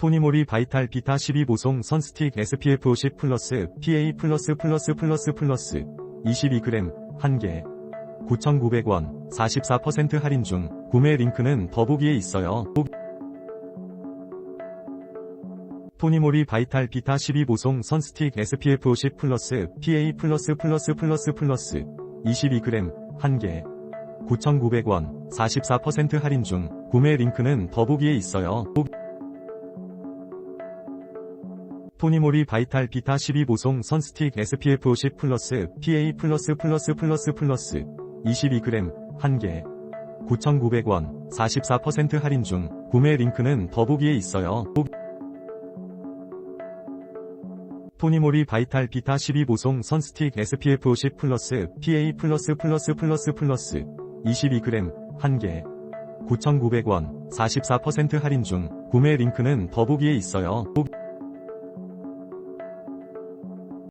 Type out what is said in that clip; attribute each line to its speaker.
Speaker 1: 토니모리 바이탈 비타 12 보송 선스틱 SPF 50 플러스 PA 플러스 플러스 플러스 플러스 22g 1개 9,900원 44% 할인 중 구매 링크는 더보기에 있어요. 토니모리 바이탈 비타 12 보송 선스틱 SPF 50 플러스 PA 플러스 플러스 플러스 플러스 22g 1개 9,900원 44% 할인 중 구매 링크는 더보기에 있어요. 토니모리 바이탈 비타 12 보송 선스틱 SPF 50 플러스 PA 플러스 플러스 플러스 플러스 22g 1개 9,900원 44% 할인 중 구매 링크는 더보기에 있어요. 토니모리 바이탈 비타 12 보송 선스틱 SPF 50 플러스 PA 플러스 플러스 플러스 플러스 22g 1개 9,900원 44% 할인 중 구매 링크는 더보기에 있어요.